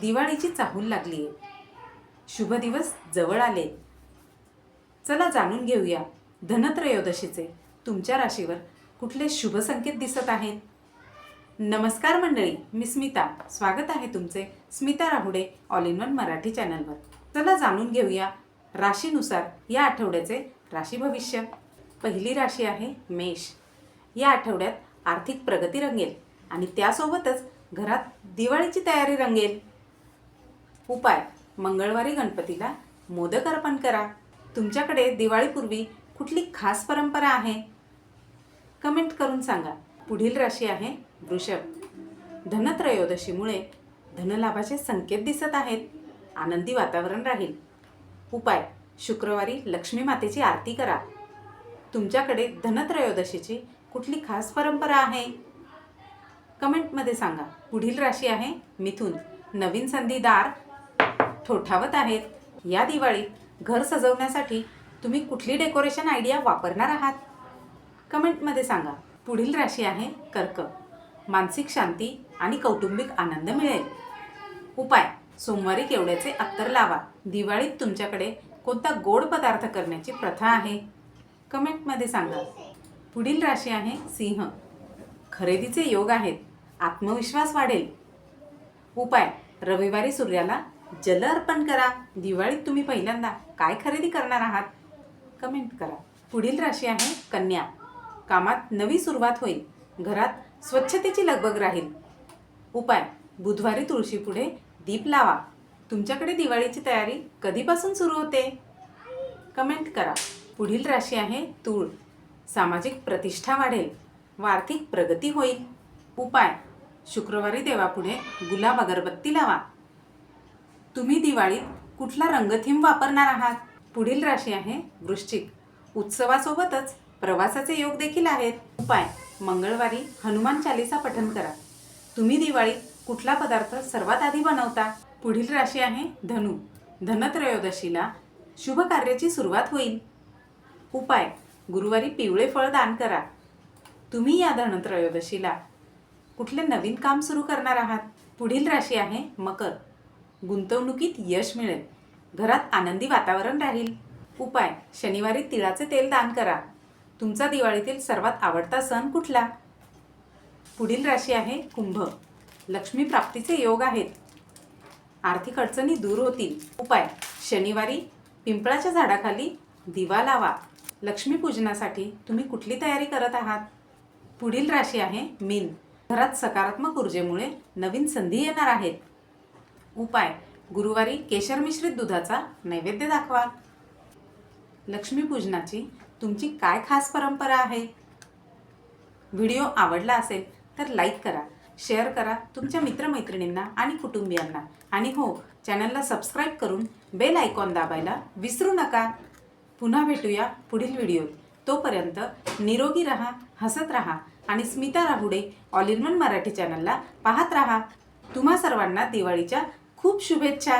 दिवाळीची चाहूल लागली आहे शुभ दिवस जवळ आले. चला जाणून घेऊया धनत्रयोदशीचे. तुमच्या राशीवर कुठले शुभ संकेत दिसत आहेत? नमस्कार मंडळी मी स्मिता. स्वागत आहे तुमचे Smita Rahude all in one Marathi चॅनलवर. चला जाणून घेऊया राशीनुसार या आठवड्याचे राशी भविष्य. पहिली राशी आहे मेष. या आठवड्यात आर्थिक प्रगती रंगेल आणि त्यासोबतच घरात दिवाळीची तयारी रंगेल. उपाय. मंगळवारी गणपतीला मोदक अर्पण करा. तुमच्याकडे दिवाळीपूर्वी कुठली खास परंपरा आहे? कमेंट करून सांगा. पुढील राशी आहे वृषभ. धनत्रयोदशीमुळे धनलाभाचे संकेत दिसत आहेत. आनंदी वातावरण राहील. उपाय. शुक्रवारी लक्ष्मी मातेची आरती करा. तुमच्याकडे धनत्रयोदशीची कुठली खास परंपरा आहे? कमेंटमध्ये सांगा. पुढील राशी आहे मिथुन. नवीन संधीदार ठोठावत आहेत. या दिवाळीत घर सजवण्यासाठी तुम्ही कुठली डेकोरेशन आयडिया वापरणार आहात? कमेंटमध्ये सांगा. पुढील राशी आहे कर्क. मानसिक शांती आणि कौटुंबिक आनंद मिळेल. उपाय. सोमवारी केवड्याचे अत्तर लावा. दिवाळीत तुमच्याकडे कोणता गोड पदार्थ करण्याची प्रथा आहे? कमेंटमध्ये सांगा. पुढील राशी आहे सिंह. खरेदीचे योग आहेत. आत्मविश्वास वाढेल. उपाय. रविवारी सूर्याला जल अर्पण करा. दिवाळीत तुम्ही पहिल्यांदा काय खरेदी करणार आहात? कमेंट करा. पुढील राशी आहे कन्या. कामात नवी सुरुवात होईल. घरात स्वच्छतेची लगबग राहील. उपाय. बुधवारी तुळशीपुढे दीप लावा. तुमच्याकडे दिवाळीची तयारी कधीपासून सुरू होते? कमेंट करा. पुढील राशी आहे तूळ. सामाजिक प्रतिष्ठा वाढेल. व आर्थिक प्रगती होईल. उपाय. शुक्रवारी देवापुढे गुलाब अगरबत्ती लावा. तुम्ही दिवाळीत कुठला रंगथीम वापरणार आहात? पुढील राशी आहे वृश्चिक. उत्सवासोबतच प्रवासाचे योग देखील आहेत. उपाय मंगळवारी हनुमान चालिसा पठन करा. तुम्ही दिवाळीत कुठला पदार्थ सर्वात आधी बनवता? पुढील राशी आहे धनु. धनत्रयोदशीला शुभ कार्याची सुरुवात होईल. उपाय गुरुवारी पिवळे फळ दान करा. तुम्ही या धनत्रयोदशीला कुठले नवीन काम सुरू करणार आहात? पुढील राशी आहे मकर. गुंतवणुकीत यश मिळेल. घरात आनंदी वातावरण राहील. उपाय शनिवारी तिळाचे तेल दान करा. तुमचा दिवाळीतील सर्वात आवडता सण कुठला? पुढील राशी आहे कुंभ. लक्ष्मी प्राप्तीचे योग आहेत. आर्थिक अडचणी दूर होतील. उपाय शनिवारी पिंपळाच्या झाडाखाली दिवा लावा. लक्ष्मीपूजनासाठी तुम्ही कुठली तयारी करत आहात? पुढील राशी आहे मीन. घरात सकारात्मक ऊर्जेमुळे नवीन संधी येणार आहेत. उपाय. गुरुवारी केशर मिश्रित दुधाचा नैवेद्य दाखवा. लक्ष्मीपूजनाची तुमची काय खास परंपरा आहे? व्हिडिओ आवडला असेल तर लाईक करा शेअर करा तुमच्या मित्रमैत्रिणींना आणि कुटुंबियांना. आणि हो चॅनलला सबस्क्राईब करून बेल आयकॉन दाबायला विसरू नका. पुन्हा भेटूया पुढील व्हिडिओत. तोपर्यंत निरोगी रहा हसत रहा आणि Smita Rahude all in one Marathi चॅनलला पाहत रहा. तुम्हा सर्वांना दिवाळीच्या खूप शुभेच्छा.